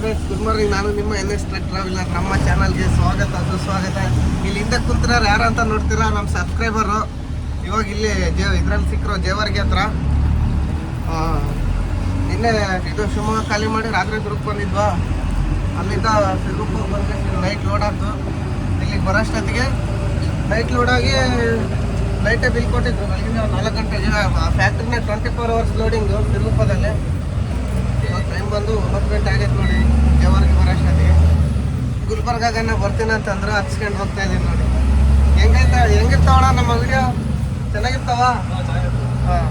Friends good morning. ನಾನು ನಿಮ್ಮ N S traveller. ನಮ್ಮ ಚಾನಲ್ಗೆ ಸ್ವಾಗತ, ಸುಸ್ವಾಗತ. ಇಲ್ಲಿ ಹಿಂದೆ ಕುಂತಿರೋರು ಯಾರು ಅಂತ ನೋಡ್ತೀರಾ? ನಮ್ಮ ಸಬ್ಸ್ಕ್ರೈಬರು. ಇವಾಗ ಇಲ್ಲಿ ಜೇ ಇದ್ರಲ್ಲಿ ಸಿಕ್ಕರು ಜೇವರ್ಗೆ ಹತ್ರ. ನಿನ್ನೆ ಇದು ಶಿವಮೊಗ್ಗ ಖಾಲಿ ಮಾಡಿ ರಾತ್ರಿ ಗ್ರೂಪ್ ಬಂದಿದ್ವಾ? ಅಲ್ಲಿಂದ ಸಿರುಪುರ್ ಬಂದರೆ ನೈಟ್ ಲೋಡ್ ಆಯ್ತು. ಇಲ್ಲಿಗೆ ಬರೋಷ್ಟೊತ್ತಿಗೆ ನೈಟ್ ಲೋಡ್ ಆಗಿ ನೈಟೇ ಬಿಲ್ ಕೊಟ್ಟಿದ್ರು. ಅಲ್ಲಿಂದ ನಾಲ್ಕು ಗಂಟೆ ಫ್ಯಾಕ್ಟ್ರಿನೇ ಟ್ವೆಂಟಿ ಫೋರ್ ಅವರ್ಸ್ ಲೋಡಿಂಗು ಸಿರುಪದಲ್ಲಿ ಟೈಮ್ ಬಂದು ಒಂಬತ್ತು ಗಂಟೆ ಆಗೈತೆ ನೋಡಿ ದೇವರಿಗೆ ಬರೋಷ್ಟೊತ್ತಿಗೆ ಗುಲ್ಬರ್ಗಾಗನ್ನ ಬರ್ತೀನಿ ಅಂತಂದ್ರೆ ಹಚ್ಕೊಂಡು ಹೋಗ್ತಾ ಇದ್ದೀನಿ ನೋಡಿ. ಹೆಂಗೈತ ಹೆಂಗಿರ್ತಾವಣ ನಮ್ಮ ವಿಡಿಯೋ ಚೆನ್ನಾಗಿರ್ತಾವ? ಹಾಂ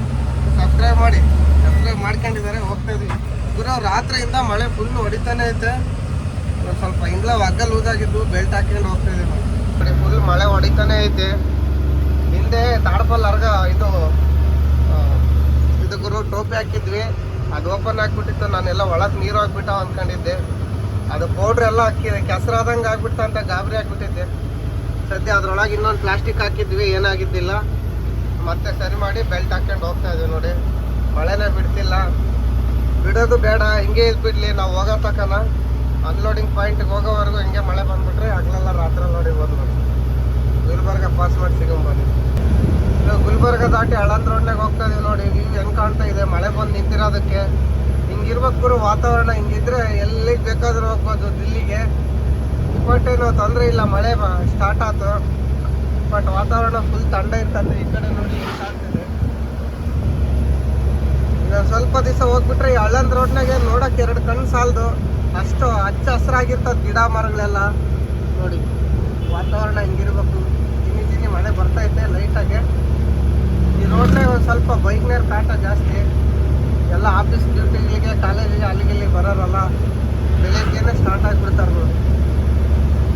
ಸಬ್ಸ್ಕ್ರೈಬ್ ಮಾಡಿ. ಸಬ್ಸ್ಕ್ರೈಬ್ ಮಾಡ್ಕೊಂಡಿದ್ದಾರೆ ಹೋಗ್ತಾ ಇದೀವಿ ಗುರು ರಾತ್ರಿಯಿಂದ ಮಳೆ ಫುಲ್ ಹೊಡಿತಾನೆ ಐತೆ. ಸ್ವಲ್ಪ ಹಿಂಗ್ಲ ಹಗ್ಗ ಲೂಸ್ ಆಗಿದ್ದು ಬೆಲ್ಟ್ ಹಾಕೊಂಡು ಹೋಗ್ತಾ ಇದೀವಿ ನೋಡಿ. ಫುಲ್ ಮಳೆ ಹೊಡಿತಾನೆ ಐತೆ. ಹಿಂದೆ ತಾಡ್ಪಲ್ ಅರ್ಗ ಇದು ಇದು ಗುರು ಟೋಪಿ ಹಾಕಿದ್ವಿ. ಅದು ಓಪನ್ ಆಗ್ಬಿಟ್ಟಿತ್ತು, ನಾನೆಲ್ಲ ಒಳಗೆ ನೀರು ಹಾಕ್ಬಿಟ್ಟ ಅನ್ಕೊಂಡಿದ್ದೆ ಅದು ಪೌಡ್ರ್ ಎಲ್ಲ ಹಾಕಿ, ಕೆಸರಾದಂಗೆ ಆಗ್ಬಿಡ್ತ ಅಂತ ಗಾಬರಿ ಆಗ್ಬಿಟ್ಟಿದ್ದೆ. ಸದ್ಯ ಅದ್ರೊಳಗೆ ಇನ್ನೊಂದು ಪ್ಲಾಸ್ಟಿಕ್ ಹಾಕಿದ್ವಿ, ಏನಾಗಿದ್ದಿಲ್ಲ. ಮತ್ತೆ ಸರಿ ಮಾಡಿ ಬೆಲ್ಟ್ ಹಾಕ್ಕೊಂಡು ಹೋಗ್ತಾ ಇದ್ವಿ ನೋಡಿ. ಮಳೆನೇ ಬಿಡ್ತಿಲ್ಲ. ಬಿಡೋದು ಬೇಡ, ಹಿಂಗೆ ಇದ್ಬಿಡ್ಲಿ, ನಾವು ಹೋಗೋ ತಕನ. ಅನ್ಲೋಡಿಂಗ್ ಪಾಯಿಂಟ್ಗೆ ಹೋಗೋವರೆಗೂ ಹಿಂಗೆ ಮಳೆ ಬಂದ್ಬಿಟ್ರೆ, ಹಗಲೆಲ್ಲ ರಾತ್ರಿ ನೋಡಿ ನೋಡಿ. ಗುಲ್ಬರ್ಗ ಪಾಸ್ ಮಾಡಿ ಸಿಗಂಬನ್ನಿ. ಗುಲ್ಬರ್ಗ ದಾಟಿ ಹಳಂದ್ ರೋಡ್ನಾಗ ಹೋಗ್ತಾ ಇದೀವಿ ನೋಡಿ ವ್ಯೂ ಹೆಂಗ್ ಕಾಣ್ತಾ ಇದೆ, ಮಳೆ ಬಂದು ನಿಂತಿರೋದಕ್ಕೆ. ಹಿಂಗಿರ್ಬೇಕು ಗುರು ವಾತಾವರಣ ಹಿಂಗಿದ್ರೆ ಎಲ್ಲಿಗೆ ಬೇಕಾದ್ರೂ ಹೋಗ್ಬೋದು ದಿಲ್ಲಿಗೆ. ಬಟ್ ಏನು ತೊಂದರೆ ಇಲ್ಲ, ಮಳೆ ಸ್ಟಾರ್ಟ್ ಆಯ್ತು ಬಟ್ ವಾತಾವರಣ ಫುಲ್ ತಂಡ ಇರ್ತದೆ ಈ ಕಡೆ ನೋಡಿ ಹೆಂಗ್ ಕಾಣ್ತಿದೆ. ಇನ್ನೊಂದು ಸ್ವಲ್ಪ ದಿವಸ ಹೋಗ್ಬಿಟ್ರೆ ಈ ಹಳ್ಳಂದ್ ರೋಡ್ನಾಗೆ ನೋಡಕ್ಕೆ ಎರಡು ಕಣ್ಣು ಸಾಲದು. ಅಷ್ಟು ಹಚ್ಚ ಹಸಿರಾಗಿರ್ತದೆ ಗಿಡ ಮರಗಳೆಲ್ಲ. ನೋಡಿ, ವಾತಾವರಣ ಹಿಂಗಿರ್ಬೇಕು. ತಿನ್ನಿ ಜಿನಿ ಮಳೆ ಬರ್ತಾ ಇದೆ ಲೈಟಾಗೆ ಸ್ವಲ್ಪ ಬೈಕ್ನೇರ್ ಕಾಟ ಜಾಸ್ತಿ. ಎಲ್ಲ ಆಫೀಸ್ ಡ್ಯೂಟಿಗಳಿಗೆ ಕಾಲೇಜಿಗೆ ಅಲ್ಲಿಗೆ ಬರೋರಲ್ಲ, ಬೆಳಿಗ್ಗೆನೆ ಸ್ಟಾರ್ಟ್ ಆಗಿಬಿಡ್ತಾರೆ ನೋಡಿ.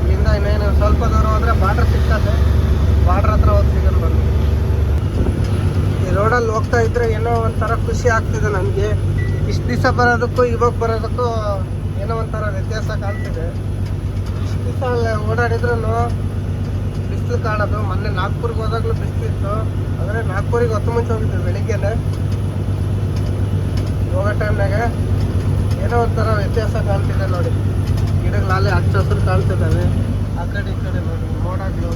ಇಲ್ಲಿಂದ ಇನ್ನೇನು ಸ್ವಲ್ಪ ದೂರ ಹೋದರೆ ಬಾರ್ಡ್ರ್ ಸಿಗ್ತದೆ. ಬಾರ್ಡ್ರ್ ಹತ್ರ ಹೋಗಿ ಸಿಗೋದು ಬಂದು ಈ ರೋಡಲ್ಲಿ ಹೋಗ್ತಾ ಇದ್ರೆ ಏನೋ ಒಂಥರ ಖುಷಿ ಆಗ್ತಿದೆ ನನಗೆ ಇಷ್ಟು ದಿವಸ ಬರೋದಕ್ಕೂ, ಇವಾಗ ಬರೋದಕ್ಕೂ ಏನೋ ಒಂಥರ ವ್ಯತ್ಯಾಸ ಕಾಣ್ತಿದೆ. ಇಷ್ಟು ದಿವಸ ಓಡಾಡಿದ್ರು ಬಿಸಿಲು ಕಾಣೋದು ಮೊನ್ನೆ ನಾಗ್ಪುರ್ಗೆ ಹೋದಾಗಲೂ ಬಿಸಿಲಿತ್ತು ಆದರೆ ನಾಗ್ಪುರಿಗೆ ಹೊತ್ತು ಮುಂಚೆ ಹೋಗಿದ್ವಿ ಬೆಳಿಗ್ಗೆನೆ. ಹೋಗೋ ಟೈಮ್ನಾಗ ಏನೋ ಒಂಥರ ವ್ಯತ್ಯಾಸ ಕಾಣ್ತಿದೆ ನೋಡಿ. ಗಿಡಗಳು ಅಲ್ಲೇ ಹಚ್ಚ ಹಸಿರು ಕಾಣ್ತಿದ್ದಾವೆ. ಆ ಕಡೆ ಈ ಕಡೆ ನೋಡಿ, ಮೋಡಗಳು.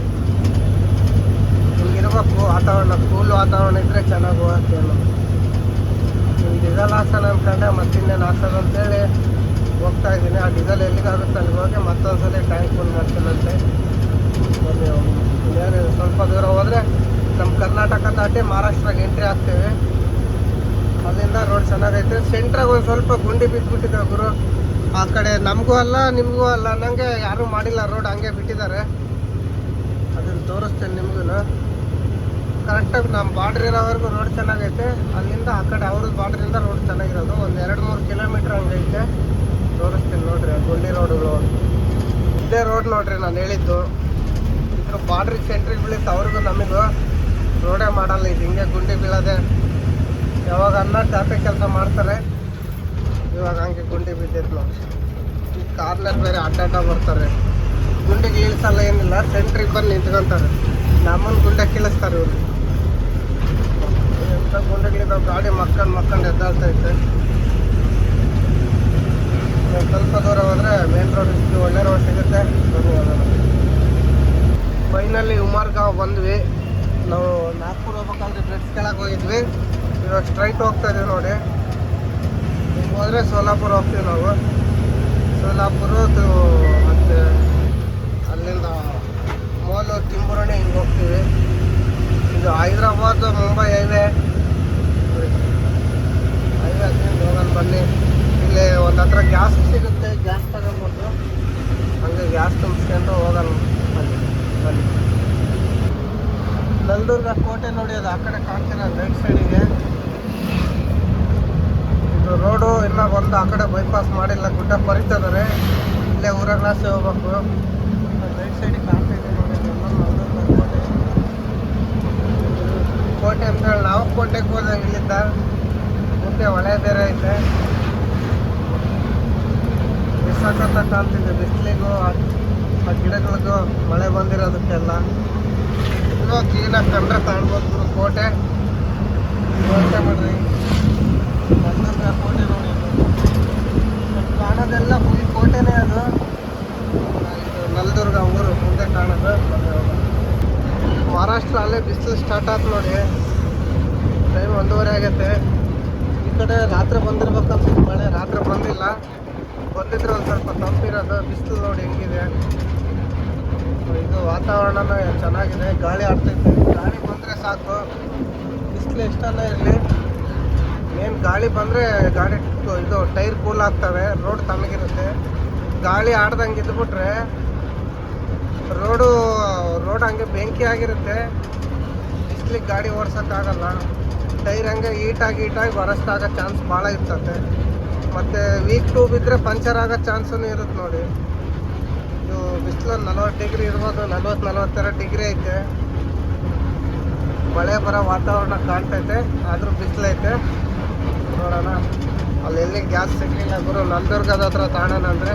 ಹಿಂಗಿರ್ಬೇಕು ವಾತಾವರಣ ಕೂಲ್ ವಾತಾವರಣ ಇದ್ರೆ ಚೆನ್ನಾಗಿ ಹೋಗುತ್ತೆ ಈಗ ಡೀಸೆಲ್ ಹಾಕ್ಸೋಣ ಅನ್ಕೊಂಡೆ ಮತ್ತಿನ್ನೇನು ಹಾಕ್ಸೋದು ಅಂತೇಳಿ ಹೋಗ್ತಾ ಇದ್ದೀನಿ. ಆ ಡೀಸೆಲ್ ಎಲ್ಲಿಗಾಗುತ್ತೆ ಅಲ್ಲಿಗೆ ಹೋಗಿ ಮತ್ತೊಂದ್ಸಲ ಟ್ಯಾಂಕ್ ಫುಲ್ ಮಾಡ್ತೀನಂತೆ ಸ್ವಲ್ಪ ದೂರ ಹೋದ್ರೆ ನಮ್ಮ ಕರ್ನಾಟಕ ದಾಟಿ ಮಹಾರಾಷ್ಟ್ರಕ್ಕೆ ಎಂಟ್ರಿ ಆಗ್ತೇವೆ. ಅಲ್ಲಿಂದ ರೋಡ್ ಚೆನ್ನಾಗೈತೆ. ಸೆಂಟ್ರಾಗ ಒಂದು ಸ್ವಲ್ಪ ಗುಂಡಿ ಬಿದ್ದುಬಿಟ್ಟಿದೆ ಗುರು. ಆ ಕಡೆ ನಮಗೂ ಅಲ್ಲ, ನಿಮಗೂ ಅಲ್ಲ. ನನಗೆ ಯಾರೂ ಮಾಡಿಲ್ಲ ರೋಡ್ ಹಂಗೆ ಬಿಟ್ಟಿದ್ದಾರೆ. ಅದನ್ನು ತೋರಿಸ್ತೇನೆ ನಿಮಗೂ ಕರೆಕ್ಟಾಗಿ ನಮ್ಮ ಬಾರ್ಡ್ರ್ ಇರೋವರೆಗೂ ರೋಡ್ ಚೆನ್ನಾಗೈತೆ. ಅಲ್ಲಿಂದ ಆ ಕಡೆ ಅವ್ರದ್ದು ಬಾರ್ಡ್ರಿಂದ ರೋಡ್ ಚೆನ್ನಾಗಿರೋದು. ಒಂದು ಎರಡು ಮೂರು ಕಿಲೋಮೀಟ್ರ್ ಹಂಗೈತೆ. ತೋರಿಸ್ತೀನಿ ನೋಡ್ರಿ, ಗುಂಡಿ ರೋಡ್ಗಳು ಇದೇ ರೋಡ್ ನೋಡ್ರಿ ನಾನು ಹೇಳಿದ್ದು. ಇದ್ರ ಬಾರ್ಡ್ರಿಗೆ ಸೆಂಟ್ರಿಗೆ ಬೀಳುತ್ತೆ ಅವ್ರಿಗೂ ನಮಗೂ ರೋಡೇ ಮಾಡಲ್ಲ, ಇದು ಹಿಂಗೆ ಗುಂಡಿ ಬೀಳದೆ. ಯಾವಾಗ ಅನ್ನ ಟ್ರಾಫಿಕ್ ಕೆಲಸ ಮಾಡ್ತಾರೆ. ಇವಾಗ ಹಂಗೆ ಗುಂಡಿ ಬಿದ್ದೈತೆ ನಾವು ಈ ಕಾರ್ನಲ್ಲಿ ಬೇರೆ ಅಡ್ಡಾಟ ಬರ್ತಾರೆ. ಗುಂಡಿಗೆ ಇಳಿಸಲ್ಲ ಏನಿಲ್ಲ, ಸೆಂಟ್ರಿಗೆ ಬಂದು ನಿಂತ್ಕೊಂತಾರೆ. ನಮ್ಮನ್ನು ಗುಂಡೆ ಕೀಳಿಸ್ತಾರೆ ಇವರು. ಎಂಥ ಗುಂಡೆಗಳಿದಾವೆ, ಗಾಡಿ ಮಕ್ಕಂಡು ಮಕ್ಕಂಡು ಇದ್ದೆ. ಸ್ವಲ್ಪ ದೂರ ಹೋದರೆ ಮೇನ್ ರೋಡ್ ಒಳ್ಳೆ ರೋಡ್ ಸಿಗುತ್ತೆ. ಬನ್ನಿ ಫೈನಲಿ ಉಮಾರ್ಗ ಬಂದ್ವಿ. ನಾವು ನಾಗ್ಪುರ್ ಹೋಗ್ಬೇಕಾದ್ರೆ ಬ್ರಿಡ್ಜ್ ಕೆಳಗೆ ಹೋಗಿದ್ವಿ. ಇವಾಗ ಸ್ಟ್ರೈಟ್ ಹೋಗ್ತಾ ಇದೀವಿ ನೋಡಿ. ಹೋದ್ರೆ ಸೋಲಾಪುರ ಹೋಗ್ತೀವಿ ನಾವು. ಸೋಲಾಪುರ ಮತ್ತು ಅಲ್ಲಿಂದ ಮೋಲು ತಿಂಬುರಣಿ ಹಿಂಗೆ ಹೋಗ್ತೀವಿ. ಇದು ಹೈದ್ರಾಬಾದ್, ಮುಂಬೈ ಹೈವೇ. ಹೈವೇ ಹೋಗೋಣ ಬನ್ನಿ. ಇಲ್ಲಿ ಒಂದು ಹತ್ರ ಗ್ಯಾಸ್ ಸಿಗುತ್ತೆ ಗ್ಯಾಸ್ ತಗೊಂಡ್ಬಿಟ್ಟು ಹಂಗೆ ಗ್ಯಾಸ್ ತುಂಬಿಸ್ಕೊಂಡು ಹೋಗೋಣ ಬನ್ನಿ ಬನ್ನಿ ನಲ್ದುರ್ಗ ಕೋಟೆ ನೋಡಿ ಅದು ಆ ಕಡೆ ಕಾಣ್ತೀರ? ರೈಟ್ ಸೈಡಿಗೆ ಇದು ರೋಡು ಇನ್ನ ಬಂದು ಆ ಕಡೆ ಬೈಪಾಸ್ ಮಾಡಿಲ್ಲ. ಗುಡ್ಡ ಪರಿತಿದ್ದಾರೆ ಇಲ್ಲೇ ಊರಗ್ಲಾಸೆ ಹೋಗ್ಬೇಕು. ರೈಟ್ ಸೈಡಿಗೆ ಕಾಣ್ತಿದೆ ನೋಡಿ ಕೋಟೆ. ಅಂತ ಹೇಳಿ ನಾವು ಕೋಟೆಗೆ ಹೋದಾಗ ಇಲ್ಲಿಂದ ಮುಂದೆ ಹೊಳೆ ಬೇರೆ ಐತೆ. ಬಿಸಾಕತ್ತ ಕಾಣ್ತಿದ್ದೆ ಬಿಸಿಲಿಗೂ ಆ ಗಿಡಗಳಿಗೂ ಮಳೆ ಬಂದಿರೋದಕ್ಕೆಲ್ಲ. ಇನ್ನೂ ಕ್ಲೀನಾಗಿ ಕಂಡ್ರೆ ಗುರು, ಕೋಟೆ. ಕೋಟೆ ಮಾಡಿರಿ. ಕೋಟೆ ನೋಡಿ. ಕಾಣೋದೆಲ್ಲ ಫುಲ್ ಕೋಟೆನೇ ಅದು. ನಲ್ದುರ್ಗ ಊರು, ಮುಂದೆ ಕಾಣೋದು. ಮಹಾರಾಷ್ಟ್ರ ಅಲ್ಲೇ ಬಿಸಿಲು ಸ್ಟಾರ್ಟ್ ಆಯ್ತು ನೋಡಿ. ಟೈಮ್ ಒಂದೂವರೆ ಆಗೈತೆ ಈ ಕಡೆ ರಾತ್ರಿ ಬಂದಿರ್ಬೇಕು ಮಳೆ. ರಾತ್ರಿ ಬಂದಿಲ್ಲ. ಬಂದಿದ್ರೆ ಒಂದು ಸ್ವಲ್ಪ ತಂಪಿರೋದು, ಬಿಸಿಲು ನೋಡಿ ಹೆಂಗಿದೆ. ಇದು ವಾತಾವರಣನೂ ಚೆನ್ನಾಗಿದೆ. ಗಾಳಿ ಆಡ್ತೈತೆ. ಗಾಳಿ ಬಂದರೆ ಸಾಕು. ಬಿಸಿಲು ಎಷ್ಟೆಲ್ಲ ಇರಲಿ. ಮೇನ್ ಗಾಳಿ ಬಂದರೆ ಗಾಡಿ ಇದು ಟೈರ್ ಕೂಲ್ ಆಗ್ತವೆ. ರೋಡ್ ತಣ್ಣಗಿರುತ್ತೆ. ಗಾಳಿ ಆಡ್ದಂಗೆ ಇದ್ಬಿಟ್ರೆ ರೋಡು, ರೋಡ್ ಹಂಗೆ ಬೆಂಕಿ ಆಗಿರುತ್ತೆ. ಬಿಸ್ಲಿಗೆ ಗಾಡಿ ಓಡ್ಸೋಕ್ಕಾಗಲ್ಲ. ಟೈರ್ ಹಂಗೆ ಈಟಾಗಿ ಈಟಾಗಿ ಬರಸ್ತಾಗೋ ಚಾನ್ಸ್ ಭಾಳ ಇರ್ತದೆ ಮತ್ತು ವೀಕ್ ಟೂ ಬಿದ್ದರೆ ಪಂಚರ್ ಆಗೋ ಚಾನ್ಸೂ ಇರುತ್ತೆ ನೋಡಿ. ಇದು ಬಿಸಿಲು ನಲ್ವತ್ತು ಡಿಗ್ರಿ ಇರ್ಬೋದು, ನಲ್ವತ್ತು, ನಲ್ವತ್ತೆರಡು ಡಿಗ್ರಿ ಐತೆ. ಮಳೆ ಬರೋ ವಾತಾವರಣ ಕಾಣ್ತೈತೆ, ಆದರೂ ಬಿಸಿಲೈತೆ. ನೋಡೋಣ. ಅಲ್ಲಿ ಎಲ್ಲಿ ಗ್ಯಾಸ್ ಸಿಗ್ಲಿಲ್ಲ ಗುರು ನಲ್ದುರ್ಗದ ಹತ್ರ ತಾಣನ ಅಂದರೆ.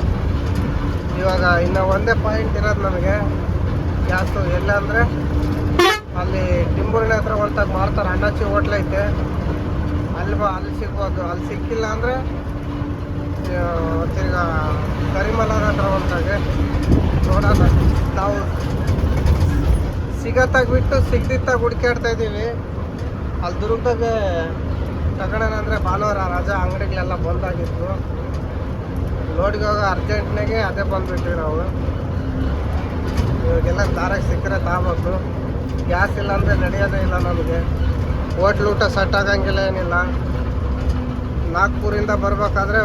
ಇವಾಗ ಇನ್ನು ಒಂದೇ ಪಾಯಿಂಟ್ ಇರೋದು ನಮಗೆ. ಗ್ಯಾಸು ಎಲ್ಲ ಅಂದರೆ, ಅಲ್ಲಿ ಟಿಂಬೂರಿನ ಹತ್ರ ಹೊಲ್ತಾಗ ಮಾರ್ತಾರೆ, ಅಣ್ಣಾಚಿ ಹೋಟ್ಲೈತೆ ಐತೆ. ಅಲ್ಲಿ ಬಾ, ಅಲ್ಲಿ ಸಿಗ್ಬೋದು. ಅಲ್ಲಿ ಸಿಕ್ಕಿಲ್ಲ ಅಂದರೆ ತಿರ್ಗಾ ಕರಿಮಲಾರ ಹತ್ರ ಹೊಲ್ತಾಗೆ ನೋಡೋಣ ನಾವು ಸಿಗತ್ತಾಗ ಬಿಟ್ಟು ಸಿಗ್ದಿತ್ತಾಗ ಹುಡ್ಕಾಡ್ತಾ ಇದ್ದೀವಿ. ಅಲ್ಲಿ ದುರ್ಗದಾಗ ತಗೊಳ್ಳೋಣ ಅಂದರೆ ಭಾನುವಾರ ರಜಾ, ಅಂಗಡಿಗಳೆಲ್ಲ ಬಂದಾಗಿತ್ತು. ಲೋಡ್ಗೆ ಹೋಗೋ ಅರ್ಜೆಂಟ್ನಾಗೆ ಅದೇ ಬಂದುಬಿಟ್ವಿ ನಾವು. ಇವಾಗೆಲ್ಲ ದಾರಾಗ ಸಿಕ್ಕರೆ ತಗೋಬೇಕು ಗ್ಯಾಸ್ ಇಲ್ಲ ಅಂದರೆ ನಡೆಯೋದೇ ಇಲ್ಲ ನಮಗೆ. ಹೋಟ್ಲ್ ಊಟ ಸೆಟ್ ಆಗಂಗಿಲ್ಲ ಏನಿಲ್ಲ. ನಾಗ್ಪುರಿಂದ ಬರ್ಬೇಕಾದ್ರೆ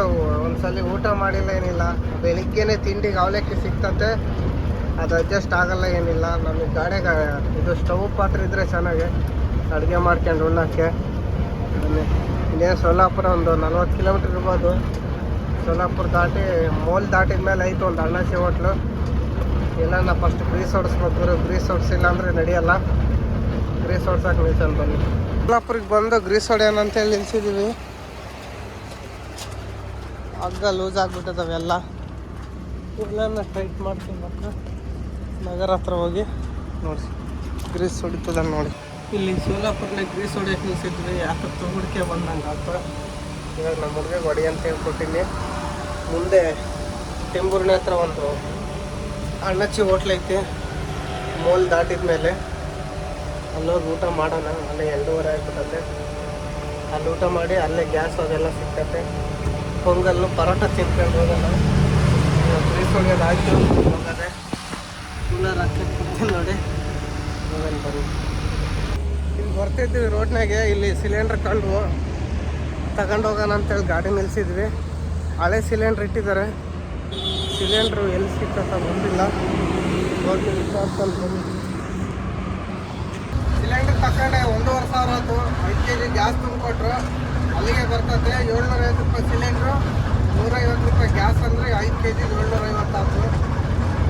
ಒಂದ್ಸಲಿ ಊಟ ಮಾಡಿಲ್ಲ ಏನಿಲ್ಲ. ಬೆಳಿಗ್ಗೆನೆ ತಿಂಡಿಗೆ ಅವಲಕ್ಕಿ ಸಿಕ್ತತೆ. ಅದು ಅಡ್ಜಸ್ಟ್ ಆಗಲ್ಲ ಏನಿಲ್ಲ. ನಮಗೆ ಗಾಡಿಗೆ ಇದು ಸ್ಟವ್ ಪಾತ್ರೆ ಇದ್ದರೆ ಚೆನ್ನಾಗಿ. ಅಡುಗೆ ಮಾಡ್ಕೊಂಡು ಉಣ್ಣೋಕ್ಕೆ. ಇನ್ನೇನು ಸೋಲಾಪುರ ಒಂದು ನಲ್ವತ್ತು ಕಿಲೋಮೀಟ್ರ್ ಇರ್ಬೋದು. ಸೋಲಾಪುರ ದಾಟಿ, ಮೋಲ್ ದಾಟಿದ ಮೇಲೆ ಐತೆ ಒಂದು ಅಣ್ಣಾಸಿ ಹೋಟ್ಲು. ಇಲ್ಲ ನಾ ಫಸ್ಟ್ ಗ್ರೀಸ್ ಹೊಡಿಸ್ಬೇಕು. ಗ್ರೀಸ್ ಹೊಡಿಸಿಲ್ಲ ಅಂದರೆ ನಡೆಯಲ್ಲ. ಗ್ರೀಸ್ ಹೊಡ್ಸೋಕೆ ನಿಲ್ಸನ್ ಬನ್ನಿ. ಸೋಲಾಪುರಿಗೆ ಬಂದು ಗ್ರೀಸ್ ಹೊಡೆಯೋಣ ಅಂತೇಳಿ ನಿಲ್ಸಿದ್ದೀವಿ ಹಗ್ಗ ಲೂಸ್ ಆಗಿಬಿಟ್ಟದವೆಲ್ಲ ಇವೆಲ್ಲ ಟೈಟ್ ಮಾಡ್ಕೊಬೇಕು ನಗರ ಹತ್ರ ಹೋಗಿ ನೋಡಿ ಗ್ರೀಸ್ ಹೊಡಿತದ ನೋಡಿ. ಇಲ್ಲಿ ಸೋಲಾಪುರ್ನಾಗ ಗ್ರೀಸ್ ಹೊಡಿಯೋಕೆ ನಿಲ್ಸಿದ್ವಿ. ಯಾಕೆ ಹುಡುಕೆ ಬಂದಂಗೆ ಆತ ಇವಾಗ ನಮ್ಮ ಹುಡುಗ ಹೊಡಿ ಅಂತ ಹೇಳ್ಕೊಟ್ಟಿನಿ. ಮುಂದೆ ಟೆಂಬೂರಿನ ಹತ್ರ ಒಂದು ಅಣ್ಣಚ್ಚಿ ಹೋಟ್ಲ್ ಐತಿ. ಮೋಲ್ ದಾಟಿದ ಮೇಲೆ ಅಲ್ಲೋಗಿ ಊಟ ಮಾಡೋಣ. ಅಲ್ಲೇ ಎರಡೂವರೆ ಆಗ್ಬಿಟ್ಟತೆ ಅಲ್ಲಿ ಊಟ ಮಾಡಿ ಅಲ್ಲೇ ಗ್ಯಾಸ್ ಅದೆಲ್ಲ ಸಿಗ್ತತೆ. ಪೊಂಗಲ್ಲು ಪರೋಟ ತಿನ್ಕೊಂಡು ಹೋಗಲ್ಲ ಆಯಿತು ಹೋಗದೆ ಕೂಲರ್ ಹಾಕಿ ನೋಡಿ. ಹೋಗಲ್ಲ ಬನ್ನಿ. ಇಲ್ಲಿ ಬರ್ತಿದ್ವಿ ರೋಡ್ನಾಗೆ. ಇಲ್ಲಿ ಸಿಲಿಂಡ್ರ್ ಕಂಡು ತಗೊಂಡು ಹೋಗೋಣ ಅಂತೇಳಿ ಗಾಡಿ ನಿಲ್ಲಿಸಿದ್ವಿ ಹಳೆ ಸಿಲಿಂಡ್ರ್ ಇಟ್ಟಿದ್ದಾರೆ. ಸಿಲಿಂಡ್ರು ಎಲ್ಲಿ ಸಿಕ್ಕಂತ ಬಂದಿಲ್ಲ ಹೋಗಿ ಸಿಲಿಂಡರ್ ತಗೊಂಡೆ ಒಂದೂವರೆ ಸಾವಿರ ಆಯ್ತು. ಐದು ಕೆ ಜಿ ಗ್ಯಾಸ್ ತುಂಬಿಕೊಟ್ರು. ಅಲ್ಲಿಗೆ ಬರ್ತದೆ ಏಳ್ನೂರ ಐವತ್ತು ರೂಪಾಯಿ ಸಿಲಿಂಡ್ರು, ನೂರೈವತ್ತು ರೂಪಾಯಿ ಗ್ಯಾಸ್ ಅಂದರೆ ಐದು ಕೆ ಜಿ ಏಳ್ನೂರ ಐವತ್ತು ಆಯ್ತು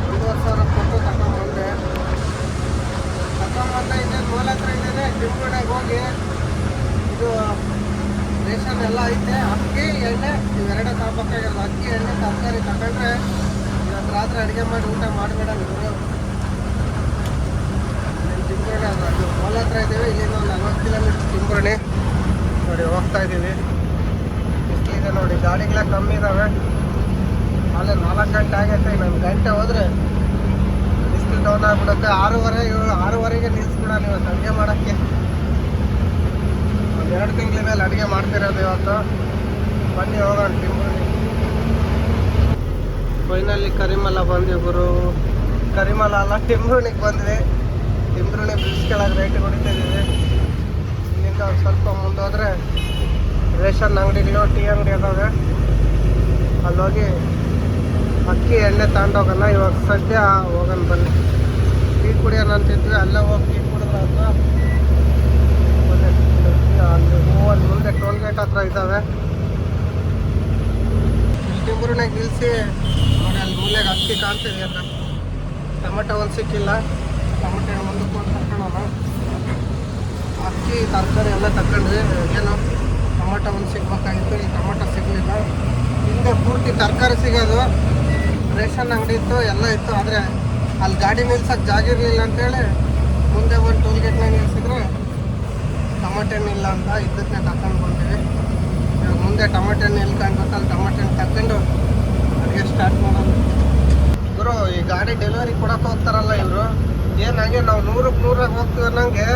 ಒಂದೂವರೆ ಸಾವಿರ ಕೊಟ್ಟು ತಗೊಂಡ್ಬಂದೆ ತಗೊಂಡ್ಬಂದೆ ಇದೆ ಮೂಲ ಹತ್ರ ಇದ್ದೇನೆ ಟಿಂಬುಣೆಗೆ ಹೋಗಿ ಇದು ರೇಷನ್ ಎಲ್ಲ ಐತೆ. ಅಕ್ಕಿ, ಎಣ್ಣೆ, ಇವೆರಡೇ ತಗೋಬೇಕಾಗಿರೋದು ಅಕ್ಕಿ, ಎಣ್ಣೆ, ತರಕಾರಿ ತಗೊಂಡ್ರೆ ಇವತ್ತು ರಾತ್ರಿ ಅಡುಗೆ ಮಾಡಿ ಊಟ ಮಾಡಬೇಡ ನೀವು ತಿಂಬ್ರಣೆ ಅದು. ಮೂಲ ಹತ್ರ ಇದ್ದೀವಿ ಇಲ್ಲಿಂದ ಒಂದು ನಲ್ವತ್ತು ಕಿಲೋಮೀಟ್ರ್ ತಿಂಬ್ರಣೆ ನೋಡಿ, ಹೋಗ್ತಾ ಇದ್ದೀವಿ. ಇದೆ ನೋಡಿ, ಗಾಡಿಗಳ ಕಮ್ಮಿ ಇದ್ದಾವೆ ಅಲ್ಲೇ ನಾಲ್ಕು ಗಂಟೆ ಆಗೈತೆ, ಇನ್ನೊಂದು ಗಂಟೆ ಹೋದರೆ ಬಿಸಿಲು ಡೌನ್ ಆಗಿಬಿಡುತ್ತೆ. ಆರೂವರೆ ಆರೂವರೆಗೆ ನಿಲ್ಲಿಸ್ಬಿಡ ಇವತ್ತು, ಅಡುಗೆ ಮಾಡೋಕ್ಕೆ. ಒಂದು ಎರಡು ತಿಂಗಳ ಮೇಲೆ ಅಡುಗೆ ಮಾಡ್ತಿರೋದು ಇವತ್ತು. ಬನ್ನಿ, ಹೋಗೋಣ ತಿಂಬ್ರಣಿ ಫೈನಲಿ ಕರಿಮಲ ಬಂದ್ವಿ ಗುರು. ಕರಿಮಲ ಅಲ್ಲ ಟಿಂಬ್ರಣಿಗೆ ಬಂದ್ವಿ. ಟಿಂಬ್ರಣಿ ಬ್ರಿಡ್ಜ್ ಕೆಳಗೆ ರೇಟ್ ಹೊಡಿತಾ ಇದೀವಿ ಇಲ್ಲಿಂದ ಸ್ವಲ್ಪ ಮುಂದೋದ್ರೆ ರೇಷನ್ ಅಂಗಡಿಗಳು, ಟೀ ಅಂಗಡಿ ಅದಾವೆ. ಅಲ್ಲೋಗಿ ಅಕ್ಕಿ ಎಣ್ಣೆ ತಗೊಂಡೋಗಲ್ಲ, ಇವಾಗ ಸದ್ಯ ಹೋಗೋಣ ಬನ್ನಿ. ಟೀ ಕುಡಿಯೋಣ ಅಂತಿದ್ವಿ, ಅಲ್ಲೇ ಹೋಗಿ ಟೀ ಕುಡಿದ್ರೆ ಹತ್ರ ಅಲ್ಲಿ ಅಲ್ಲಿ ಮುಂದೆ ಟೋಲ್ ಗೇಟ್ ಹತ್ರ ಇದ್ದಾವೆ. ಟಿಂಬೂರಿನಾಗ ಗಿಲ್ಸಿ ನೋಡಿ ಅಲ್ಲಿ ಮೂಲೆಗೆ ಅಕ್ಕಿ ಕಾಣ್ತಿದೆ ಟೊಮೆಟೊ ಒಂದು ಸಿಕ್ಕಿಲ್ಲ. ಟೊಮೆಟೊ ಮುಂದಕ್ಕೆ ಹೋಗಿ ತಗೊಳ್ಳೋಣ ಅಕ್ಕಿ, ತರಕಾರಿ ಎಲ್ಲ ತಗೊಂಡ್ವಿ ಏನು ಟೊಮೆಟೊ ಒಂದು ಸಿಗ್ಬೇಕಾಗಿತ್ತು, ಈ ಟೊಮೆಟೊ ಸಿಗಲಿಲ್ಲ. ಹಿಂದೆ ಪೂರ್ತಿ ತರಕಾರಿ ಸಿಗೋದು. ರೇಷನ್ ಅಂಗಡಿ ಇತ್ತು, ಎಲ್ಲ ಇತ್ತು. ಆದರೆ ಅಲ್ಲಿ ಗಾಡಿ ನಿಲ್ಸೋಕ್ಕೆ ಜಾಗ ಇರಲಿಲ್ಲ ಅಂತೇಳಿ ಮುಂದೆ ಒಂದು ಟೋಲ್ ಗೇಟ್ನಾಗ ನಿಲ್ಸಿದ್ರೆ ಟೊಮೊಟೊ ಇಲ್ಲ ಅಂತ ಇದ್ದಕ್ಕೆ ತಗೊಂಡು ಬಂದ್ವಿ. ಇವಾಗ ಮುಂದೆ ಟೊಮೆಟೊ ಎಲ್ಲಿ ಕಾಣ್ಬೇಕು ಅಲ್ಲಿ ಟೊಮಟೆ ತಗೊಂಡು ಅಡುಗೆ ಸ್ಟಾರ್ಟ್ ಮಾಡೋದು ಗುರು, ಈ ಗಾಡಿ ಡೆಲಿವರಿ ಕೊಡೋಕೆ ಹೋಗ್ತಾರಲ್ಲ ಇವರು. ಏನಾಗೆ ನಾವು ನೂರಕ್ಕೆ ನೂರಾಗ ಹೋಗ್ತೀವಿ ಅನ್ನಂಗೆ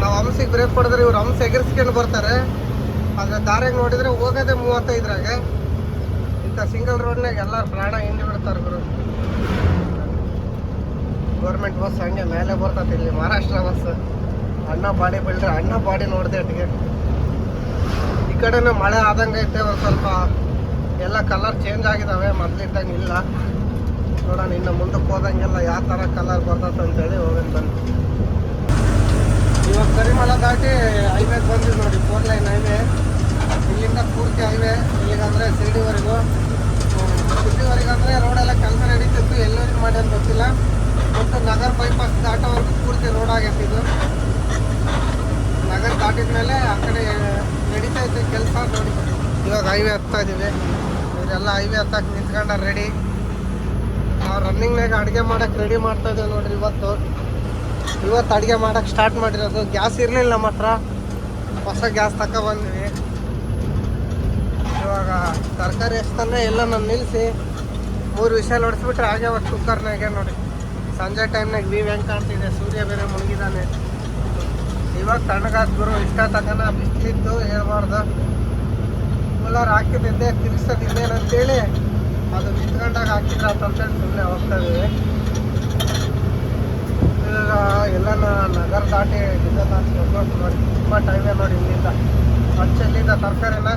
ನಾವು ಹಂಸಿಗೆ ಬ್ರೇಕ್ ಹೊಡೆದ್ರೆ ಇವ್ರು ಹಂಸ ಎಗರಿಸ್ಕೊಂಡು ಬರ್ತಾರೆ. ಆದರೆ ದಾರೆ ನೋಡಿದ್ರೆ ಹೋಗೋದೇ ಮೂವತ್ತೈದ್ರಾಗೆ. ಇಂಥ ಸಿಂಗಲ್ ರೋಡ್ನಾಗ ಎಲ್ಲರೂ ಪ್ರಾಣ ಹಿಂಡಿ ಬಿಡ್ತಾರೆ ಗುರು. ಗೌರ್ಮೆಂಟ್ ಬಸ್ ಹಂಗೆ ಮೇಲೆ ಬರ್ತದೆ ಇಲ್ಲಿ ಮಹಾರಾಷ್ಟ್ರ ಬಸ್ ಅಣ್ಣ ಬಾಡಿ ಬಿಲ್ಡ್ರೆ ಅಣ್ಣ ಬಾಡಿ ನೋಡಿದೆ ಅಟ್ಗೆ ಈ ಕಡೆನೂ ಮಳೆ ಆದಂಗೆ ಐತೆ ಒಂದು ಸ್ವಲ್ಪ. ಎಲ್ಲ ಕಲರ್ ಚೇಂಜ್ ಆಗಿದಾವೆ, ಮೊದಲಿದ್ದಂಗೆ ಇಲ್ಲ. ನೋಡೋಣ, ಇನ್ನು ಮುಂದಕ್ಕೆ ಹೋದಂಗೆಲ್ಲ ಯಾವ ಥರ ಕಲರ್ ಬರ್ತದೆ ಅಂತೇಳಿ ಹೋಗೋಣ ಬಂದು ದಾಟಿ ಹೈವೇಗೆ ಬಂದಿದ್ದು ನೋಡಿ ಫೋರ್ ಲೈನ್ ಹೈವೇ ಇಲ್ಲಿಂದ ಪೂರ್ತಿ ಹೈವೇ ಇಲ್ಲಿಗಂದ್ರೆ ಸಿಡಿವರೆಗೂ. ಸಿಟಿವರೆಗೆ ಅಂದರೆ ರೋಡೆಲ್ಲ ಕೆಲಸ ನಡೀತಿತ್ತು ಎಲ್ಲರಿಗೂ ಮಾಡಿ ಅಂತ ಗೊತ್ತಿಲ್ಲ. ಒಟ್ಟು ನಗರ ಬೈಪಾಸ್ ದಾಟೋವರೆಗೂ ಪೂರ್ತಿ ರೋಡ್ ಇದು. ನಗರ ದಾಟಿದ ಮೇಲೆ ಆ ಕಡೆ ನಡೀತಾ ಇದ್ದ ಕೆಲಸ ನೋಡಿ. ಇವಾಗ ಹೈವೇ ಹತ್ತಾ ಇದೀವಿ ಇವರೆಲ್ಲ ಹೈವೇ ಹತ್ತಕ್ಕೆ ನಿಂತ್ಕೊಂಡ ರೆಡಿ ನಾವು ರನ್ನಿಂಗ್ನಾಗ ಅಡುಗೆ ಮಾಡಕ್ಕೆ ರೆಡಿ ಮಾಡ್ತಾ ಇದ್ದೀವಿ ನೋಡ್ರಿ ಇವತ್ತು. ಇವತ್ತು ಅಡುಗೆ ಮಾಡೋಕ್ಕೆ ಸ್ಟಾರ್ಟ್ ಮಾಡಿರೋದು. ಗ್ಯಾಸ್ ಇರಲಿಲ್ಲ ನಮ್ಮ ಹತ್ರ. ಹೊಸ ಗ್ಯಾಸ್ ತಕ ಬಂದ್ವಿ. ಇವಾಗ ತರಕಾರಿ ಎಷ್ಟಂದ್ರೆ ಎಲ್ಲ ನಾನು ನಿಲ್ಲಿಸಿ ಮೂರು ವಿಷಯ ಹೊಡಿಸ್ಬಿಟ್ರೆ ಹಾಗೆ ಅವತ್ತು ಕುಕ್ಕರ್ನಾಗೆ ನೋಡಿ. ಸಂಜೆ ಟೈಮ್ನಾಗ ವೀವ್ ಹೆಂಗೆ ಕಾಣ್ತಿದೆ? ಸೂರ್ಯ ಬೇರೆ ಮುಳುಗಿದ್ದಾನೆ ಇವಾಗ ತಣ್ಣಗಾದ ಗುರು ಇಷ್ಟ ತಕನ ಬಿಸಿಲಿತ್ತು ಹೇಳ್ಬಾರ್ದು. ಕೂಲರ್ ಹಾಕಿದ್ದೆ ತಿರ್ಸೋದಿದ್ದೇನಂತೇಳಿ ಅದು ಅದು ಹಾಕಿದ್ರೆ ಅಂತೇಳಿ ಸುಮ್ಮನೆ ಹೋಗ್ತಾ ಇದೀವಿ. ಈಗ ಎಲ್ಲನ ನಗರ ದಾಟಿ ಹಾಕ್ಸ್ಬೇಕು ನೋಡಿ. ತುಂಬ ಟೈಮೇ ನೋಡಿ ಇಲ್ಲಿಂದ. ಅಚ್ಚಲ್ಲಿಂದ ತರಕಾರಿನ?